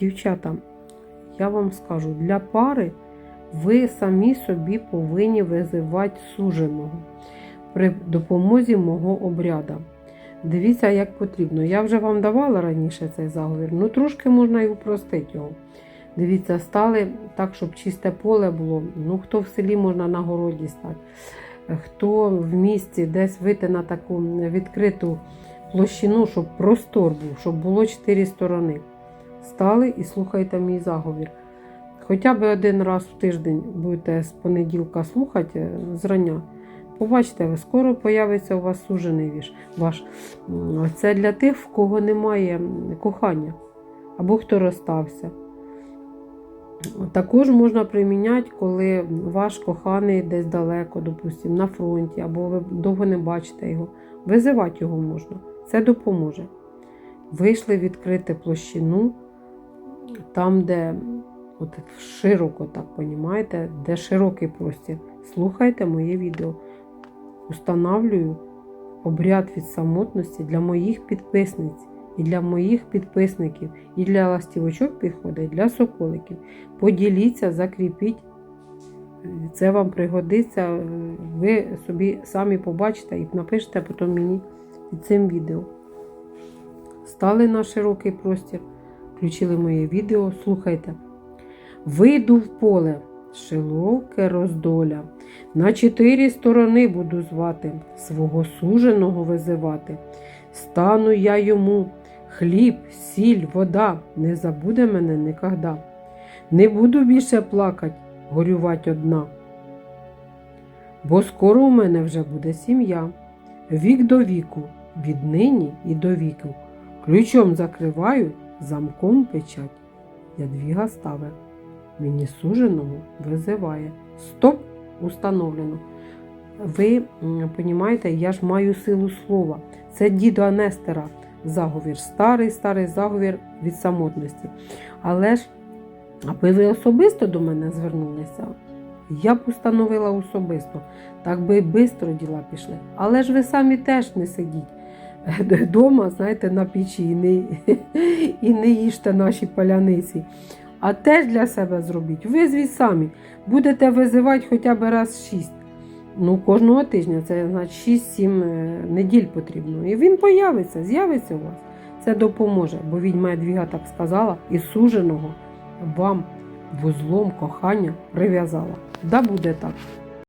Дівчата, я вам скажу, для пари ви самі собі повинні визивати суженого при допомозі мого обряда. Дивіться, як потрібно. Я вже вам давала раніше цей заговір, ну трошки можна і упростити його. Дивіться, стали так, щоб чисте поле було. Ну, хто в селі можна на городі стати, хто в місті десь вийти на таку відкриту площину, щоб простор був, щоб було чотири сторони. Стали і слухайте мій заговір. Хоча б один раз в тиждень будете з понеділка слухати е, зрання. Побачите, ви скоро появиться у вас сужений віж ваш. Це для тих, в кого немає кохання або хто розстався. Також можна приміняти, коли ваш коханий десь далеко, допустимо, на фронті, або ви довго не бачите його. Визивати його можна. Це допоможе. Вийшли відкрити площину, там, де от широко, так понімаєте, де широкий простір. Слухайте моє відео. Устанавлюю обряд від самотності для моїх підписниць і для моїх підписників, і для ластівочок підходить, і для соколиків. Поділіться, закріпіть. Це вам пригодиться. Ви собі самі побачите і напишете потім мені під цим відео. Стали на широкий простір, включили моє відео, слухайте. Вийду в поле, широке роздоля. На чотири сторони буду звати, свого суженого визивати. Стану я йому хліб, сіль, вода, не забуде мене никогда. Не буду більше плакать, горювать одна. Бо скоро у мене вже буде сім'я. Вік до віку, віднині і до віку. Ключом закриваю, замком печать. Ядвіга ставе. Мені суженого визиває. Стоп! Установлено. Ви розумієте, я ж маю силу слова. Це діду Анестера заговір. Старий, старий заговір від самотності. Але ж, аби ви особисто до мене звернулися, я б установила особисто. Так би швидко діла пішли. Але ж ви самі теж не сидіть вдома, знаєте, на печі і не, і не їжте наші паляниці. А теж для себе зробіть. Визвіть самі. Будете визивати хоча б раз шість. Ну, кожного тижня це значить 6-7 неділь потрібно. І він появиться, з'явиться у вас. Це допоможе, бо відьма Ядвіга так сказала, і суженого вам вузлом кохання прив'язала. Да буде так.